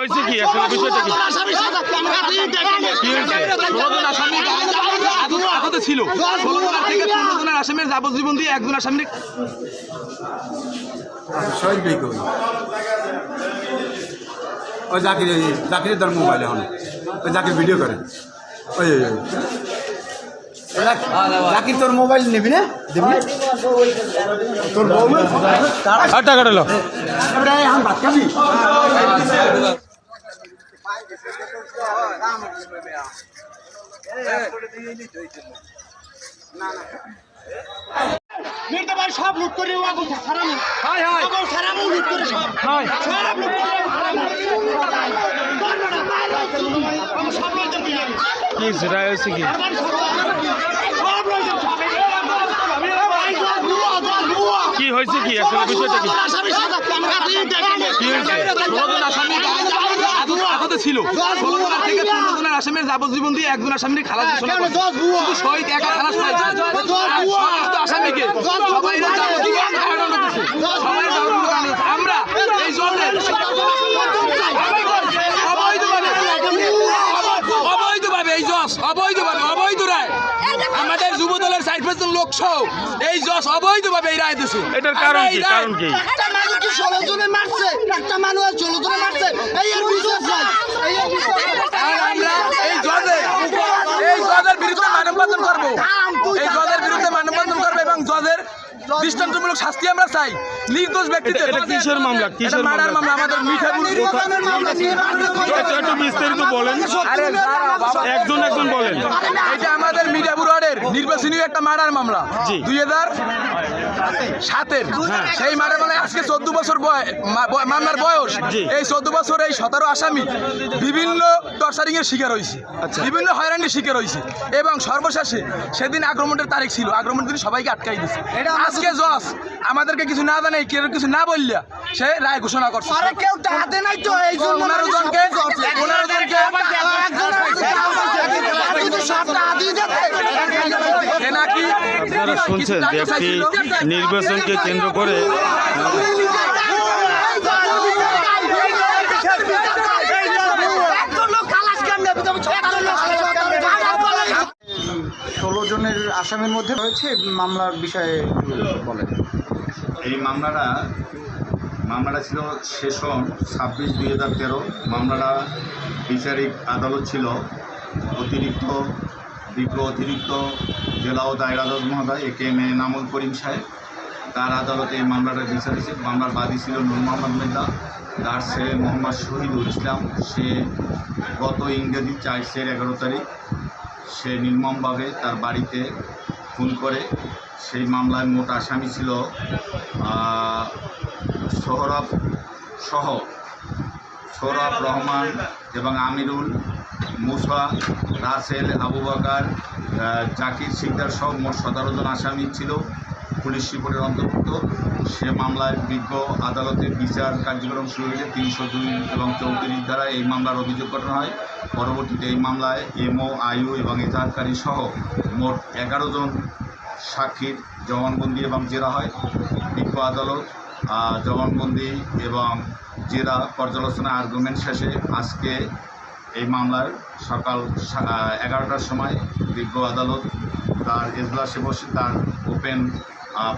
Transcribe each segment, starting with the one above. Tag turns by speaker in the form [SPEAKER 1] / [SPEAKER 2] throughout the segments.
[SPEAKER 1] হয়েছে কি? আসলে বিষয়টা কি? কি হয়েছে?
[SPEAKER 2] ষোলো জন আসামি। ছিল। ষোলো জনের থেকে পনেরো জনের আসামির যাবজ্জীবন দিয়ে একজন আসামির
[SPEAKER 3] ওই জাকির জাকিরের তার মোবাইল এখন। ওই জাকির ভিডিও করে। ওই জাকির তোর মোবাইল নিবি না? দিবি না? তোর বউ এখন ভাত খাবি?
[SPEAKER 4] নির্দেবাই সব লুট করে আগুন সারামু হাই হাই। আগুন সারামু লুট করে সব। হাই। সারামু লুট করে
[SPEAKER 1] কি হয়েছে কি
[SPEAKER 4] সব লুট করে সব এই যে বুয়া যা বুয়া
[SPEAKER 1] কি হয়েছে কি? আসলে বিষয়টা কি?
[SPEAKER 2] ছিল। ষোলো জনের থেকে পনেরো জনের আসামির যাবজ্জীবন দিয়ে একজন আসামির খালাস ঘোষণা
[SPEAKER 4] বুয়া?
[SPEAKER 2] শুধু শহীদ একা খালাস পাইছে। সমস্ত আসামিকে। সবাই যাবজ্জীবন কারাদণ্ড দিছে। সবাই যাবজ্জীবন কারাদণ্ড দিছে। আমরা এই জন্যের অবৈধভাবে অবৈধভাবে এই জস অবৈধভাবে অবৈধ রায় আমাদের যুব দলের লোকসহ লোক সহ এই যশ অবৈধভাবে এই রায় দিছে।
[SPEAKER 1] এটার কারণ কি? কারণ কি?
[SPEAKER 4] একটা মানুষ কি ষোলো জনে মারছে? একটা মানুষ ষোলো জনে মারছে? এই এর বিশ্বাস নাই এই এর বিশ্বাস
[SPEAKER 2] আর আমরা এই জজে এই জজের বিরুদ্ধে মানববন্ধন করব। এই জজের বিরুদ্ধে মানববন্ধন করব এবং জজের দৃষ্টান্তমূলক শাস্তি আমরা চাই। নির্দোষ ব্যক্তিদের
[SPEAKER 1] এটা কিসের মামলা? কিসের মামলা?
[SPEAKER 2] মামলা আমাদের মিঠাপুর
[SPEAKER 1] একটু একটু বিস্তারিত বলেন।
[SPEAKER 2] আরে দাঁড়াও বাবা।
[SPEAKER 1] একজন একজন বলেন।
[SPEAKER 2] এটা আমাদের মিঠাপুর ওয়ার্ডের নির্বাচনী একটা মার্ডার মামলা। দুই হাজার সাতের। সেই মার্ডার মামলায় আজকে চোদ্দ বছর বয়- মামলার বয়স। এই চোদ্দ বছর এই সতেরো আসামি বিভিন্ন টর্চারিং এর শিকার হয়েছে
[SPEAKER 1] আচ্ছা।
[SPEAKER 2] বিভিন্ন হয়রানির শিকার হয়েছে এবং সর্বশেষে সেদিন আক্রমণের তারিখ ছিল। আক্রমণ দিন সবাইকে আটকাই দিছে। আজকে জজ আমাদেরকে কিছু না জানে কেউ কিছু না বললে সে রায় ঘোষণা করছে।
[SPEAKER 4] আরে কেউ টাকাতে নাই তো এই জন্য
[SPEAKER 2] পনেরো জনকে পনেরো জনকে
[SPEAKER 1] আপনারা শুনছেন যে একটি নির্বাচনকে কেন্দ্র করে
[SPEAKER 5] আসামির মধ্যে রয়েছে, মামলার বিষয়ে বলেন।
[SPEAKER 6] এই মামলাটা মামলাটা ছিল সেশন ছাব্বিশ দুই হাজার তেরো। মামলাটা বিচারিক আদালত ছিল। অতিরিক্ত বিজ্ঞ অতিরিক্ত জেলা ও দায়ের আদালত মহোদয়, এ কে এম এ নামুল করিম সাহেব। তার আদালতে এই মামলাটা বিচারিছে মামলার বাদী ছিল নূর মোহাম্মদ মেদা তার ছেলে মোহাম্মদ শহীদুল ইসলাম। সে গত ইংরেজি চারশের এগারো তারিখ সে নির্মমভাবে তার বাড়িতে খুন করে। সেই মামলায় মোট আসামি ছিল সৌরভ সহ সৌরভ রহমান এবং আমিরুল মুসা, রাসেল আবু বাকার জাকির সিকদার সহ মোট সতেরো জন আসামি ছিল। পুলিশ রিপোর্টের অন্তর্ভুক্ত। সে মামলায় বিজ্ঞ আদালতে বিচার কার্যক্রম শুরু হয়েছে তিনশো দুই এবং চৌত্রিশ দ্বারা। এই মামলার অভিযোগ গঠন হয়। পরবর্তীতে এই মামলায় এমও আয়ু এবং এজাহারকারী সহ মোট এগারো জন সাক্ষীর জবানবন্দি এবং জেরা হয়। বিজ্ঞ আদালত জবানবন্দি এবং জেরা পর্যালোচনা আর্গুমেন্ট শেষে আজকে এই মামলার সকাল এগারোটার সময় বিজ্ঞ আদালত তার এজলাসে বসে তার ওপেন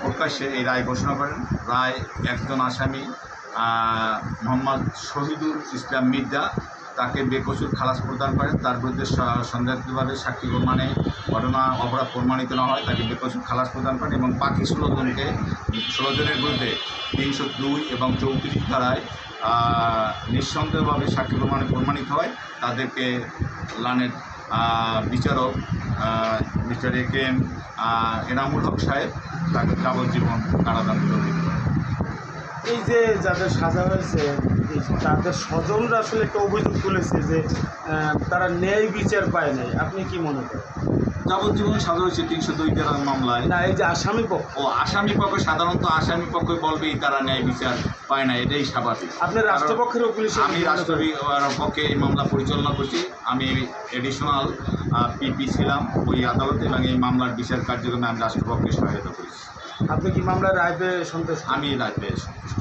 [SPEAKER 6] প্রকাশ্যে এই রায় ঘোষণা করেন। রায় একজন আসামি মোহাম্মদ শহীদুল ইসলাম মির্জা। তাকে বেকসুর খালাস প্রদান করেন। তার বিরুদ্ধে সন্দেহভাবে সাক্ষী প্রমাণে ঘটনা অপরাধ প্রমাণিত না হয়, তাকে বেকসুর খালাস প্রদান করেন এবং বাকি ষোলো জনকে, ষোলো জনের বিরুদ্ধে তিনশো দুই এবং চৌত্রিশ ধারায় নিঃসন্দেহভাবে সাক্ষী প্রমাণে প্রমাণিত হয়। তাদেরকে লানের বিচারক mister A K M Enamul Haque সাহেব তাকে যাবজ্জীবন কারাদণ্ড
[SPEAKER 7] এই যে যাদের সাজা হয়েছে তাদের স্বজনরা আসলে একটা অভিযোগ তুলেছে যে তারা ন্যায় বিচার পায় নাই। আপনি কি মনে করেন?
[SPEAKER 6] যাবজ্জীবন সাজা হয়েছে তিনশো দুই ধারার মামলায়।
[SPEAKER 7] না এই যে আসামি পক্ষ।
[SPEAKER 6] ও আসামি পক্ষ সাধারণত আসামি পক্ষ বলবেই তারা ন্যায় বিচার পায় না এটাই স্বাভাবিক।
[SPEAKER 7] আপনি রাষ্ট্রপক্ষের
[SPEAKER 6] আমি
[SPEAKER 7] কি মনে করেন?
[SPEAKER 6] রাষ্ট্রপতি পক্ষে এই মামলা পরিচালনা করছি। আমি এডিশনাল পিপি ছিলাম ওই আদালতে এবং এই মামলার বিচার কার্যক্রমে আমি রাষ্ট্রপক্ষে সহায়তা করেছি।
[SPEAKER 7] আপনি কি মামলার রায় পেয়ে সন্তুষ্ট?
[SPEAKER 6] আমি রায় পেয়ে সন্তুষ্ট।